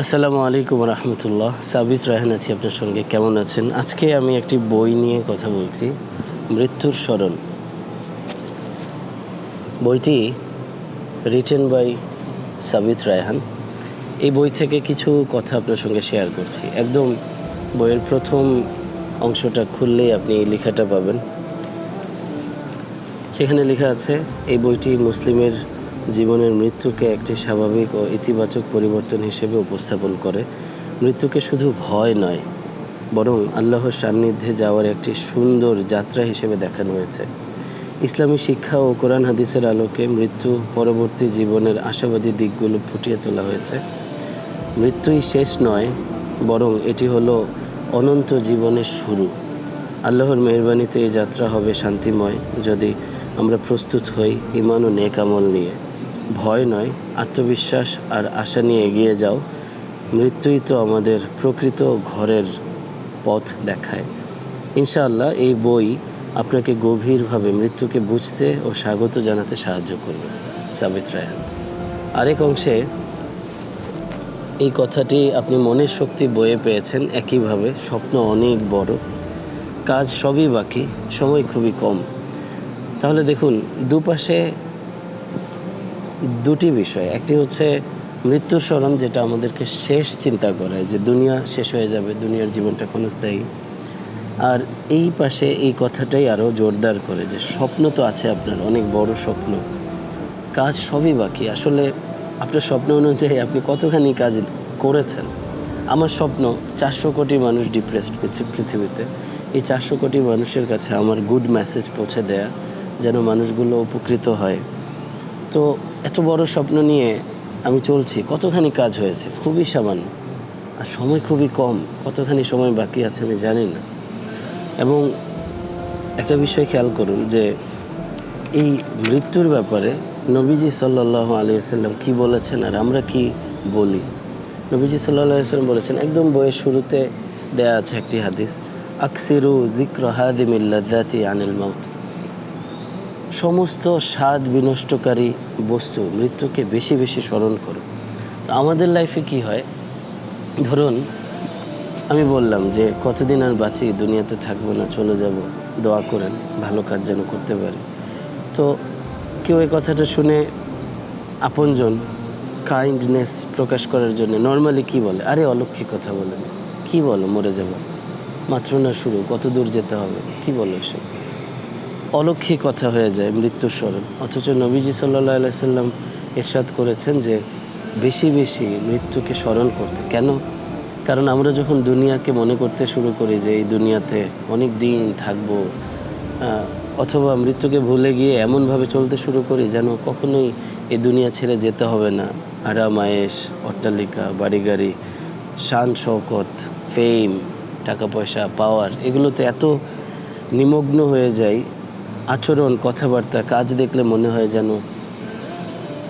আসসালামু আলাইকুম রহমতুল্লাহ। সাবিত রাহান আছি আপনার সঙ্গে। কেমন আছেন? আজকে আমি একটি বই নিয়ে কথা বলছি। মৃত্যুর স্মরণ। বইটি রিটেন বাই সাবিত রায়হান। এই বই থেকে কিছু কথা আপনার সঙ্গে শেয়ার করছি। একদম বইয়ের প্রথম অংশটা খুললেই আপনি লেখাটা পাবেন। সেখানে লেখা আছে, এই বইটি মুসলিমের জীবনের মৃত্যুকে একটি স্বাভাবিক ও ইতিবাচক পরিবর্তন হিসেবে উপস্থাপন করে। মৃত্যুকে শুধু ভয় নয়, বরং আল্লাহর সান্নিধ্যে যাওয়ার একটি সুন্দর যাত্রা হিসেবে দেখানো হয়েছে। ইসলামী শিক্ষা ও কোরআন হাদিসের আলোকে মৃত্যু পরবর্তী জীবনের আশাবাদী দিকগুলো ফুটিয়ে তোলা হয়েছে। মৃত্যুই শেষ নয়, বরং এটি হলো অনন্ত জীবনের শুরু। আল্লাহর মেহরবানিতে এই যাত্রা হবে শান্তিময়, যদি আমরা প্রস্তুত হই ইমান ও নেক আমল নিয়ে। ভয় নয়, আত্মবিশ্বাস আর আশা নিয়ে এগিয়ে যাও। মৃত্যুই তো আমাদের প্রকৃত ঘরের পথ দেখায়। ইনশাআল্লাহ এই বই আপনাকে গভীরভাবে মৃত্যুকে বুঝতে ও স্বাগত জানাতে সাহায্য করবে, সাবিত রায়হান। আরেক অংশে এই কথাটি আপনি মনের শক্তি বয়ে পেয়েছেন একইভাবে স্বপ্ন অনেক বড়, কাজ সবই বাকি, সময় খুবই কম। তাহলে দেখুন, দুপাশে দুটি বিষয়। একটি হচ্ছে মৃত্যুর স্মরণ, যেটা আমাদেরকে শেষ চিন্তা করায় যে দুনিয়া শেষ হয়ে যাবে, দুনিয়ার জীবনটা ক্ষণস্থায়ী। আর এই পাশে এই কথাটাই আরও জোরদার করে যে স্বপ্ন তো আছে আপনার, অনেক বড় স্বপ্ন। কাজ সবই বাকি। আসলে আপনার স্বপ্ন অনুযায়ী আপনি কতখানি কাজ করেছেন? আমার স্বপ্ন, চারশো কোটি মানুষ ডিপ্রেসড পৃথিবীতে। এই চারশো কোটি মানুষের কাছে আমার গুড মেসেজ পৌঁছে দেয়া, যেন মানুষগুলো উপকৃত হয়। তো এত বড় স্বপ্ন নিয়ে আমি চলছি, কতখানি কাজ হয়েছে? খুবই সামান্য। আর সময় খুবই কম, কতখানি সময় বাকি আছে আমি জানি না। এবং একটা বিষয় খেয়াল করুন যে, এই মৃত্যুর ব্যাপারে নবীজি সাল্লাহ আলিয়াল্লাম কী বলেছেন আর আমরা কি বলি? নবীজি সাল্লাহ সাল্লাম বলেছেন, একদম বইয়ের শুরুতে দেয়া আছে একটি হাদিস, আকসিরু জিক্র হাদিমিল্লাতি আনিল মাউত। সমস্ত স্বাদ বিনষ্টকারী বস্তু মৃত্যুকে বেশি বেশি স্মরণ করো। তো আমাদের লাইফে কি হয়? ধরুন, আমি বললাম যে কতদিন আর বাঁচি, দুনিয়াতে থাকব না, চলে যাব, দোয়া করেন, ভালো কাজ যেন করতে পারি। তো কেউ এই কথাটা শুনে আপনজন কাইন্ডনেস প্রকাশ করার জন্য নর্মালি কি বলে? আরে অলক্ষী কথা বলে কি বলো, মরে যাব। মাত্র না শুরু কত দূর যেতে হবে? কি বলো এসব? অলক্ষী কথা হয়ে যায় মৃত্যুর স্মরণ অথচ নবীজি সাল্লাহ আলাইসাল্লাম এরশাদ করেছেন যে বেশি বেশি মৃত্যুকে স্মরণ করতে। কেন? কারণ আমরা যখন দুনিয়াকে মনে করতে শুরু করি যে এই দুনিয়াতে অনেক দিন থাকব অথবা মৃত্যুকে ভুলে গিয়ে এমনভাবে চলতে শুরু করি যেন কখনোই এই দুনিয়া ছেড়ে যেতে হবে না। আরাম আয়েস অট্টালিকা বাড়ি গাড়ি শান, শওকত ফেম টাকা পয়সা পাওয়ার এগুলোতে এত নিমগ্ন হয়ে যাই আচরণ, কথাবার্তা, কাজ দেখলে মনে হয় যেন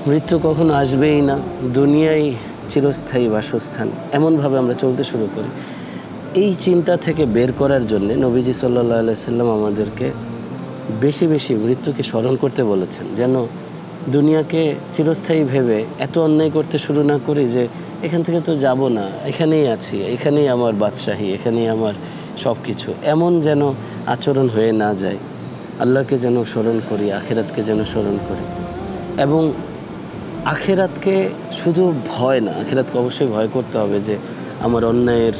মৃত্যু কখনো আসবেই না। দুনিয়াই চিরস্থায়ী বাসস্থান। এমনভাবে আমরা চলতে শুরু করি। এই চিন্তা থেকে বের করার জন্য নবীজি সাল্লাহ আলাইসাল্লাম আমাদেরকে বেশি বেশি মৃত্যুকে স্মরণ করতে বলেছেন, যেন দুনিয়াকে চিরস্থায়ী ভেবে এত অন্যায় করতে শুরু না করি যে এখান থেকে তো যাব না, এখানেই আছি, এখানেই আমার বাদশাহী, এখানেই আমার সব কিছু এমন যেন আচরণ হয়ে না যায়। আল্লাহকে যেন স্মরণ করি, আখেরাতকে যেন স্মরণ করি। এবং আখেরাতকে শুধু ভয় না, আখেরাতকে অবশ্যই ভয় করতে হবে যে আমার অন্যায়ের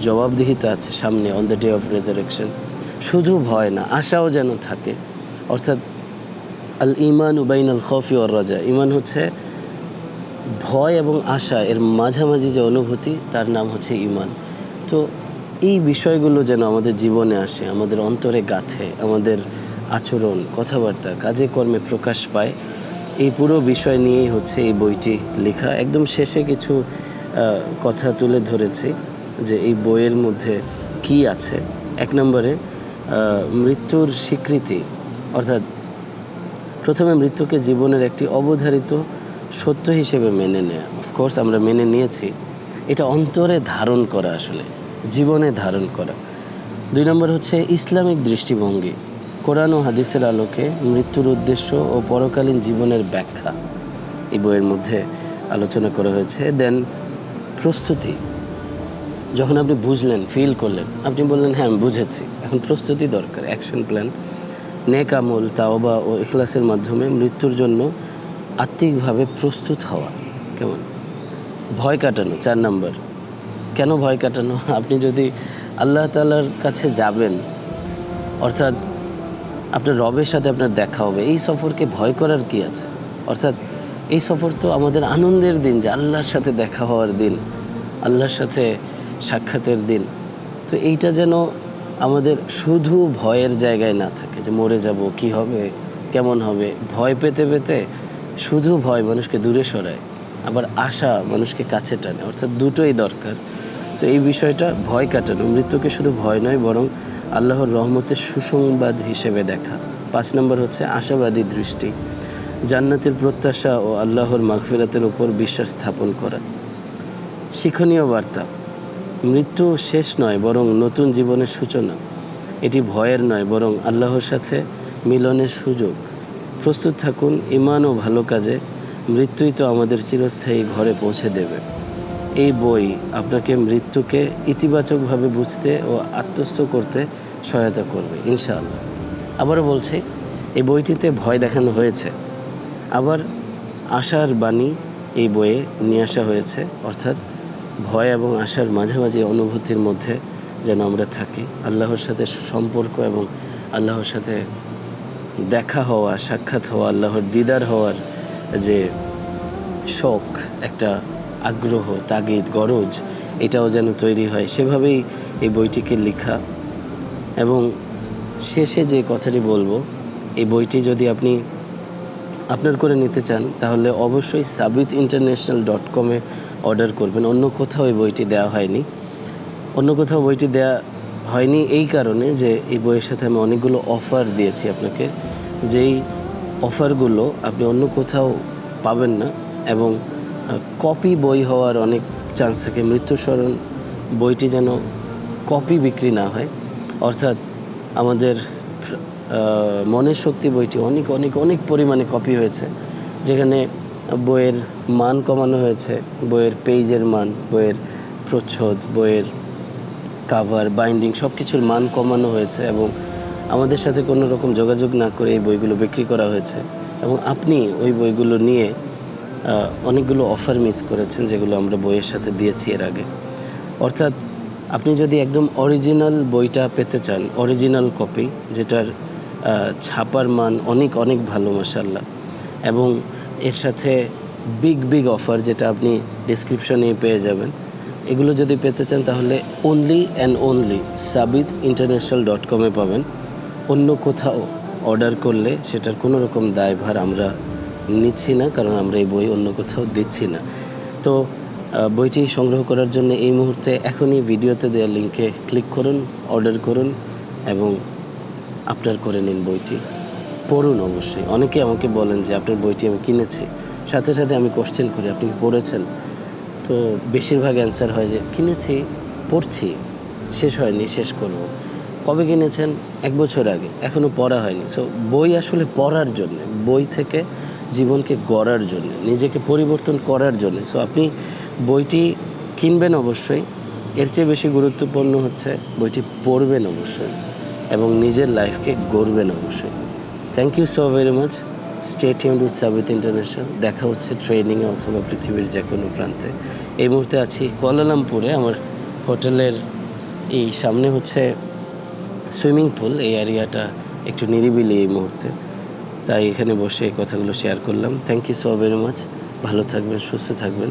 জবাবদিহিতা আছে সামনে on the day of resurrection শুধু ভয় না, আশাও যেন থাকে। অর্থাৎ আল ইমান উবাইন আল খফি ওর রাজা, ইমান হচ্ছে ভয় এবং আশা, এর মাঝামাঝি যে অনুভূতি, তার নাম হচ্ছে ইমান। তো এই বিষয়গুলো যেন আমাদের জীবনে আসে, আমাদের অন্তরে গাথে, আমাদের আচরণ, কথাবার্তা, কাজে কর্মে প্রকাশ পায়, এই পুরো বিষয় নিয়েই হচ্ছে এই বইটি লেখা। একদম শেষে কিছু কথা তুলে ধরেছি যে এই বইয়ের মধ্যে কি আছে। এক নম্বরে মৃত্যুর স্বীকৃতি, অর্থাৎ প্রথমে মৃত্যুকে জীবনের একটি অবধারিত সত্য হিসেবে মেনে নেয়া। অফকোর্স আমরা মেনে নিয়েছি। এটা অন্তরে ধারণ করা আসলে, জীবনে ধারণ করা। দুই নম্বর হচ্ছে ইসলামিক দৃষ্টিভঙ্গি। কোরআন ও হাদিসের আলোকে মৃত্যুর উদ্দেশ্য ও পরকালীন জীবনের ব্যাখ্যা। এই বইয়ের মধ্যে আলোচনা করা হয়েছে। দেন, প্রস্তুতি। যখন আপনি বুঝলেন ফিল করলেন, আপনি বললেন হ্যাঁ আমি বুঝেছি। এখন প্রস্তুতি দরকার অ্যাকশন প্ল্যান নেক আমল, তাওবা ও ইখলাসের মাধ্যমে মৃত্যুর জন্য আত্মিকভাবে প্রস্তুত হওয়া। কেমন? ভয় কাটানো, চার নম্বর। কেন ভয় কাটানো? আপনি যদি আল্লাহ তালার কাছে যাবেন, অর্থাৎ আপনার রবের সাথে আপনার দেখা হবে। এই সফরকে ভয় করার কি আছে? অর্থাৎ এই সফর তো আমাদের আনন্দের দিন যে আল্লাহর সাথে দেখা হওয়ার দিন, আল্লাহর সাথে সাক্ষাতের দিন। তো এইটা যেন আমাদের শুধু ভয়ের জায়গায় না থাকে যে মরে যাব, কি হবে, কেমন হবে। ভয় পেতে পেতে শুধু ভয় মানুষকে দূরে সরায়, আবার আশা মানুষকে কাছে টানে। অর্থাৎ দুটোই দরকার। সো এই বিষয়টা ভয় কাটানো। মৃত্যুকে শুধু ভয় নয়, বরং আল্লাহর রহমতের সুসংবাদ হিসেবে দেখা। পাঁচ নম্বর হচ্ছে আশাবাদী দৃষ্টি। জান্নাতের প্রত্যাশা ও আল্লাহর মাগফিরাতের উপর বিশ্বাস স্থাপন করা। শিক্ষণীয় বার্তা। মৃত্যু শেষ নয়, বরং নতুন জীবনের সূচনা। এটি ভয়ের নয়, বরং আল্লাহর সাথে মিলনের সুযোগ। প্রস্তুত থাকুন ইমান ও ভালো কাজে মৃত্যুই তো আমাদের চিরস্থায়ী ঘরে পৌঁছে দেবে। এই বই আপনাকে মৃত্যুকে ইতিবাচকভাবে বুঝতে ও আত্মস্থ করতে সহায়তা করবে, ইনশাআল্লাহ। আবারও বলছি, এই বইটিতে ভয় দেখানো হয়েছে। আবার আশার বাণী এই বইয়ে নিয়ে আসা হয়েছে, অর্থাৎ ভয় এবং আশার মাঝামাঝি অনুভূতির মধ্যে যেন আমরা থাকি। আল্লাহর সাথে সম্পর্ক এবং আল্লাহর সাথে দেখা হওয়া, সাক্ষাৎ হওয়া, আল্লাহর দিদার হওয়ার যে শখ একটা আগ্রহ, তাগিদ, গরজ, এটাও যেন তৈরি হয়। সেভাবেই এই বইটিকে লেখা এবং শেষে যে কথাটি বলব, এই বইটি যদি আপনি আপনার করে নিতে চান, তাহলে অবশ্যই সাবিত ইন্টারন্যাশনাল ডট কমে অর্ডার করবেন। অন্য কোথাও এই বইটি দেওয়া হয়নি। অন্য কোথাও বইটি দেওয়া হয়নি এই কারণে যে এই বইয়ের সাথে আমি অনেকগুলো অফার দিয়েছি আপনাকে। যেই অফারগুলো আপনি অন্য কোথাও পাবেন না এবং কপি বই হওয়ার অনেক চান্স থাকে। মৃত্যুস্মরণ বইটি যেন কপি বিক্রি না হয়। অর্থাৎ আমাদের মনের শক্তি বইটি অনেক অনেক অনেক পরিমাণে কপি হয়েছে। যেখানে বইয়ের মান কমানো হয়েছে, বইয়ের পেজের মান, বইয়ের প্রচ্ছদ, বইয়ের কাভার বাইন্ডিং সব কিছুর মান কমানো হয়েছে এবং আমাদের সাথে কোনো রকম যোগাযোগ না করে এই বইগুলো বিক্রি করা হয়েছে। এবং আপনি ওই বইগুলো নিয়ে অনেকগুলো অফার মিস করেছেন যেগুলো আমরা বইয়ের সাথে দিয়েছি এর আগে। অর্থাৎ আপনি যদি একদম অরিজিনাল বইটা পেতে চান অরিজিনাল কপি যেটার ছাপার মান অনেক অনেক ভালো মাসাল্লাহ এবং এর সাথে বিগ বিগ অফার যেটা আপনি ডিসক্রিপশনে পেয়ে যাবেন, এগুলো যদি পেতে চান তাহলে only and only Sabit international dot কমে পাবেন। অন্য কোথাও অর্ডার করলে সেটার কোনো রকম দায়ভার আমরা নিচ্ছি না, কারণ আমরা এই বই অন্য কোথাও দিচ্ছি না। তো বইটি সংগ্রহ করার জন্য এই মুহূর্তে এখনই ভিডিওতে দেওয়া লিঙ্কে ক্লিক করুন, অর্ডার করুন এবং আপনার করে নিন বইটি। পড়ুন অবশ্যই। অনেকে আমাকে বলেন যে আপনার বইটি আমি কিনেছি। সাথে সাথে আমি কোশ্চেন করি, আপনি কি পড়েছেন? তো বেশিরভাগ অ্যান্সার হয় যে, কিনেছি, পড়ছি, শেষ হয়নি, শেষ করব। কবে কিনেছেন? এক বছর আগে। এখনও পড়া হয়নি। সো বই আসলে পড়ার জন্য, বই থেকে জীবনকে গড়ার জন্য, নিজেকে পরিবর্তন করার জন্য। সো আপনি বইটি কিনবেন অবশ্যই। এর চেয়ে বেশি গুরুত্বপূর্ণ হচ্ছে বইটি পড়বেন অবশ্যই এবং নিজের লাইফকে গড়বেন অবশ্যই। Thank you so very much stay tuned with Sabit international দেখা হচ্ছে ট্রেনিংয়ে অথবা পৃথিবীর যে কোনো প্রান্তে। এই মুহূর্তে আছি কোয়ালালামপুরে। আমার হোটেলের এই সামনে হচ্ছে সুইমিং পুল। এই এরিয়াটা একটু নিরিবিলি এই মুহূর্তে। তাই এখানে বসে এই কথাগুলো শেয়ার করলাম। Thank you so very much ভালো থাকবেন, সুস্থ থাকবেন।